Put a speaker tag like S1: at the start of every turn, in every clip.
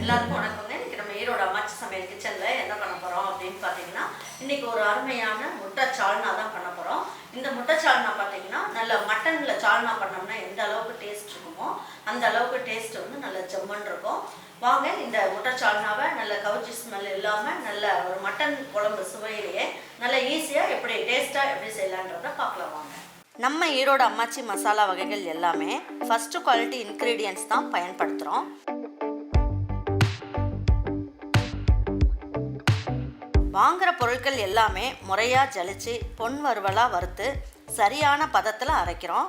S1: எல்லாருக்கும் நம்ம சமையல் கிச்சன்ல என்ன பண்ண போறோம் அப்படின்னு பார்த்தீங்கன்னா இன்னைக்கு ஒரு அருமையான முட்டை சால்னா தான் பண்ண போறோம். இந்த முட்டை சால்னா பார்த்தீங்கன்னா நல்ல மட்டன்ல சால்னா பண்ணோம்னா எந்த அளவுக்கு டேஸ்ட் இருக்குமோ அந்த அளவுக்கு டேஸ்ட் வந்து நல்ல ஜம்மன் இருக்கும். வாங்க இந்த முட்டை சால்னாவை நல்ல கவர்ச்சி ஸ்மெல் இல்லாமல் நல்ல ஒரு மட்டன் குழம்பு சுவையிலேயே நல்ல ஈஸியாக எப்படி டேஸ்ட்டாக எப்படி செய்யலான்றத பார்க்கலாம் வாங்க. நம்ம ஈரோடு அம்மாச்சி மசாலா வகைகள் எல்லாமே ஃபஸ்ட்டு குவாலிட்டி இன்க்ரீடியன்ட்ஸ் தான் பயன்படுத்துகிறோம் வாங்குற பொருட்கள் எல்லாமே முறையாக ஜலிச்சு பொன் வறுவலாக வறுத்து சரியான பதத்தில் அரைக்கிறோம்.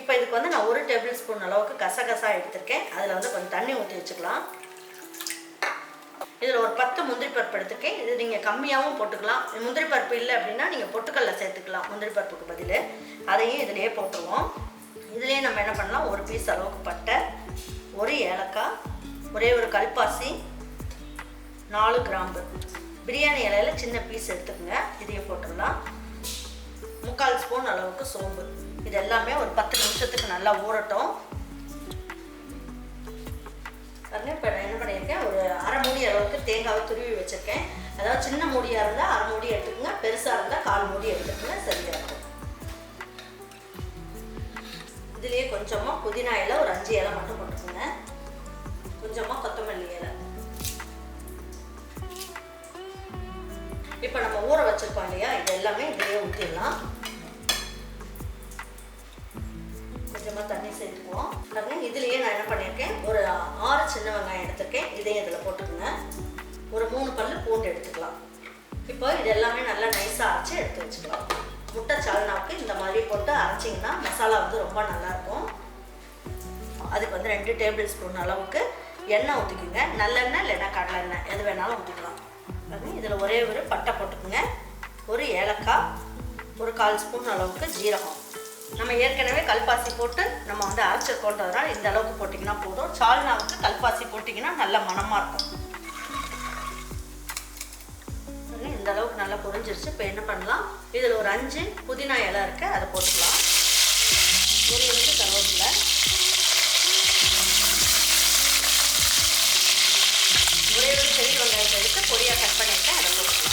S1: இப்போ இதுக்கு வந்து நான் ஒரு டேபிள் ஸ்பூன் அளவுக்கு கசகசா எடுத்திருக்கேன். அதில் வந்து கொஞ்சம் தண்ணி ஊற்றி வச்சுக்கலாம். இதில் ஒரு பத்து முந்திரி பருப்பு எடுத்துருக்கேன். இது நீங்கள் கம்மியாகவும் போட்டுக்கலாம். முந்திரி பருப்பு இல்லை அப்படின்னா நீங்கள் பொட்டுக்கல்ல சேர்த்துக்கலாம். முந்திரி பருப்புக்கு பதில். அதையும் இதிலேயே போட்டுருவோம். இதுலேயே நம்ம என்ன பண்ணலாம்? ஒரு பீஸ் அளவுக்கு பட்டை ஒரு ஏலக்காய் ஒரே ஒரு கல்பாசி நாலு கிராம்பு. பிரியாணி இலையில் சின்ன பீஸ் எடுத்துக்கோங்க. இதையே போட்டுடலாம். முக்கால் ஸ்பூன் அளவுக்கு சோம்பு. இது எல்லாமே ஒரு பத்து நிமிஷத்துக்கு நல்லா ஊறட்டும். பாருங்க இப்போ நான் என்ன பண்ணியிருக்கேன்? ஒரு அரை மூடி அளவுக்கு தேங்காவை துருவி வச்சுருக்கேன். அதாவது சின்ன மூடியாக இருந்தால் அரை மூடி எடுத்துக்கோங்க. பெருசாக இருந்தால் கால் மூடி எடுத்துக்கோங்க. சரியாக இருக்கும் இதுலேயே கொஞ்சமாக புதினா இலை ஒரு அஞ்சு இலை மட்டும் போட்டுக்கோங்க. கொஞ்சமாக கொத்தமல்லி இலை. இப்போ நம்ம ஊற வச்சுருக்கோம் இல்லையா? இது எல்லாமே இதுலேயே ஊற்றிடலாம் கொஞ்சமாக தண்ணி சேர்த்துக்குவோம். பாருங்க இதுலேயே நான் என்ன பண்ணியிருக்கேன் ஒரு ஆறு சின்ன வெங்காயம் எடுத்திருக்கேன். இதையும் இதில் போட்டுக்கோங்க. ஒரு மூணு பல் பூண்டு எடுத்துக்கலாம். இப்போ இது எல்லாமே நல்லா நைஸாக அரைச்சி எடுத்து வச்சுக்கலாம். முட்டை சால்னாவுக்கு இந்த மாதிரி போட்டு அரைச்சிங்கன்னா மசாலா வந்து ரொம்ப நல்லாயிருக்கும். அதுக்கு வந்து ரெண்டு டேபிள் ஸ்பூன் அளவுக்கு எண்ணெய் ஊற்றிக்குங்க நல்லெண்ணெய் இல்லைன்னா கடலெண்ணெய் எது வேணாலும் ஊற்றிக்கலாம் இதில் ஒரே ஒரு பட்டை போட்டுக்குங்க. ஒரு ஏலக்காய் ஒரு கால் ஸ்பூன் அளவுக்கு ஜீரகம். நம்ம ஏற்கனவே கல்பாசி போட்டு நம்ம வந்து அரைச்சிருக்கோன்றதுனால இந்த அளவுக்கு போட்டிங்கன்னா போதும். சால்னாவுக்கு கல்பாசி போட்டிங்கன்னா நல்ல மணமாக இருக்கும். இந்த அளவுக்கு நல்லா பொரிஞ்சிருச்சு. இப்போ என்ன பண்ணலாம்? இதில் ஒரு அஞ்சு புதினா இலை இருக்குது அதை போட்டுக்கலாம். ஒரு இன்ச்சு கருவேப்பிலை. ஒரே ஒரு பெரிய வெங்காயத்தை எடுத்து பொடியாக கட் பண்ணிவிட்டேன் அதை போட்டுக்கலாம்.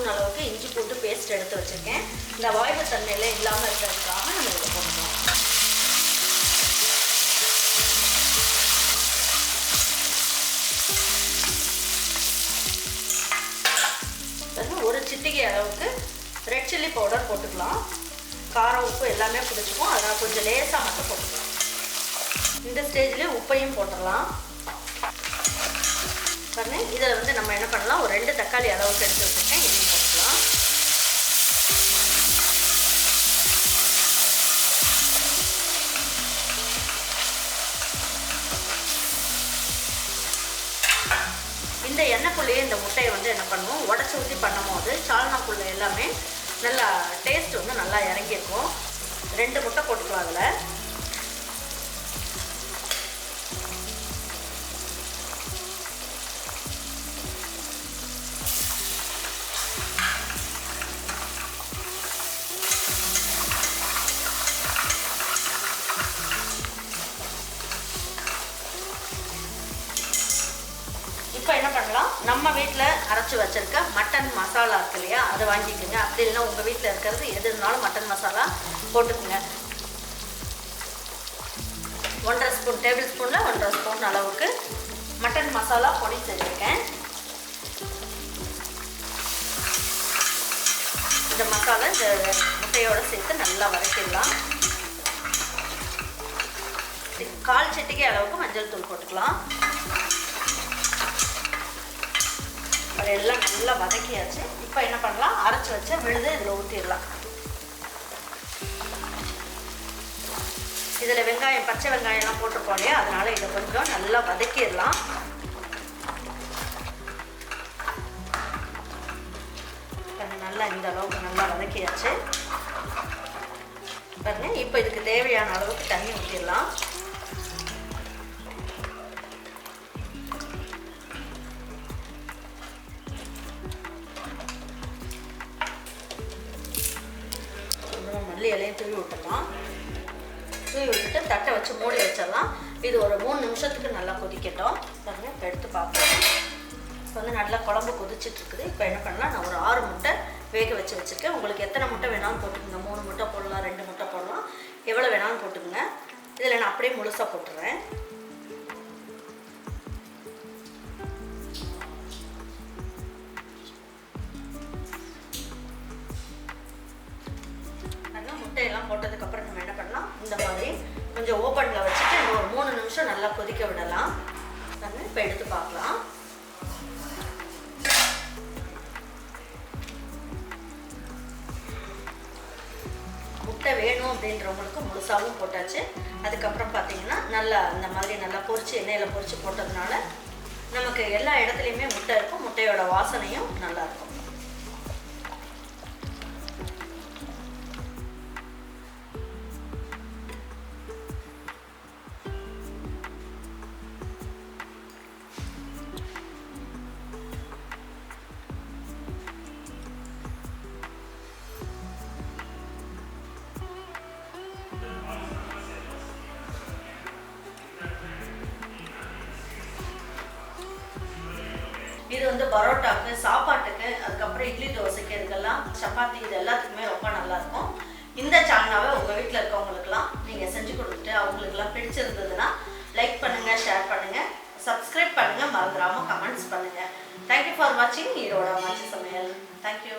S1: டீஸ்பூன் அளவுக்கு இஞ்சி போட்டு பேஸ்ட் எடுத்து வச்சுருக்கேன். இந்த வாய்வு தன்மையில் இல்லாமல் இருக்கிறதுக்காக நம்ம இதை போட்டுக்கலாம். ஒரு சிட்டிகை அளவுக்கு ரெட் சில்லி பவுடர் போட்டுக்கலாம். காரம் உப்பு எல்லாமே பிடிச்சிக்கும். அதனால் கொஞ்சம் லேசாக மட்டும் போட்டுக்கலாம். இந்த ஸ்டேஜ்லேயே உப்பையும் போட்டுடலாம். பாருங்க. இதில் வந்து நம்ம என்ன பண்ணலாம்? ஒரு ரெண்டு தக்காளி அளவுக்கு எடுத்து வச்சுருக்கேன். இதையும் போட்டுக்கலாம். இந்த எண்ணெய்க்குள்ளேயே இந்த முட்டையை வந்து என்ன பண்ணுவோம்? உடச்சி ஊற்றி பண்ணும் போது சால்னாக்குள்ளே எல்லாமே நல்லா டேஸ்ட் வந்து நல்லா இறங்கியிருக்கும். ரெண்டு முட்டை போட்டுக்கலாம் அதில். என்ன பண்ணலாம்? நம்ம வீட்டில் அரைச்சி வச்சிருக்க மட்டன் மசாலா இருக்கு இல்லையா? அதை வாங்கிக்கோங்க. அப்படி இல்லைன்னா உங்கள் வீட்டில் இருக்கிறது எது இருந்தாலும் மட்டன் மசாலா போட்டுக்கோங்க. ஒன்றரை ஸ்பூன் டேபிள் ஸ்பூனில் ஒன்றரை ஸ்பூன் அளவுக்கு மட்டன் மசாலா பொடி செஞ்சுருக்கேன். இந்த மசாலா இந்த முட்டையோடு சேர்த்து நல்லா வதக்கிடலாம். கால் சட்டிக்கை அளவுக்கு மஞ்சள் தூள் போட்டுக்கலாம். எல்லாம் நல்லா வதக்கியாச்சு. இப்போ என்ன பண்ணலாம்? அரைச்சி வச்ச விழுது இதில் ஊற்றிடலாம் இதில் வெங்காயம் பச்சை வெங்காயம்லாம் போட்டிருக்கோம் இல்லையா? அதனால இதை கொஞ்சம் நல்லா வதக்கிடலாம். நல்லா இந்த அளவுக்கு நல்லா வதக்கியாச்சு. பாருங்க இப்போ இதுக்கு தேவையான அளவுக்கு தண்ணி ஊற்றிடலாம் விட்டுட்டு வச்சு மூடி வச்சிடலாம். இது ஒரு மூணு நிமிஷத்துக்கு நல்லா கொதிக்கட்டும். பாருங்க இப்போ எடுத்து பார்ப்போம். இப்போ வந்து நல்லா குழம்பு கொதிச்சிட்டு இருக்குது இப்போ என்ன பண்ணலாம்? நான் ஒரு ஆறு முட்டை வேக வச்சு வச்சுருக்கேன். உங்களுக்கு எத்தனை முட்டை வேணாலும் போட்டுக்கோங்க. மூணு முட்டை போடலாம் ரெண்டு முட்டை போடலாம். எவ்வளோ வேணாலும் போட்டுக்கோங்க. இதில் நான் அப்படியே முழுசாக போட்டுறேன். கொதிக்க விடலாம். நம்ம இப்போ எடுத்து பார்க்கலாம். முட்டை வேணும் அப்படின்றவங்களுக்கு முழுசாகவும் போட்டாச்சு. அதுக்கப்புறம் பார்த்தீங்கன்னா நல்லா இந்த மாதிரி நல்லா பொறிச்சு எண்ணெயில் பொறிச்சு போட்டதுனால நமக்கு எல்லா இடத்துலையுமே முட்டை இருக்கும். முட்டையோட வாசனையும் நல்லா சப்பாத்தி இது எல்லாத்துக்குமே ரொம்ப நல்லா இருக்கும். இந்த சால்னாவை உங்கள் வீட்டில் இருக்கவங்களுக்குலாம் நீங்கள் செஞ்சு கொடுத்துட்டு அவங்களுக்குலாம் பிடிச்சிருந்ததுன்னா லைக் பண்ணுங்கள் ஷேர் பண்ணுங்கள் சப்ஸ்கிரைப் பண்ணுங்கள் மறந்துடாமல் கமெண்ட்ஸ் பண்ணுங்கள் தேங்க்யூ ஃபார் வாட்சிங் ஈரோட மாச்சி சமையல். தேங்க்யூ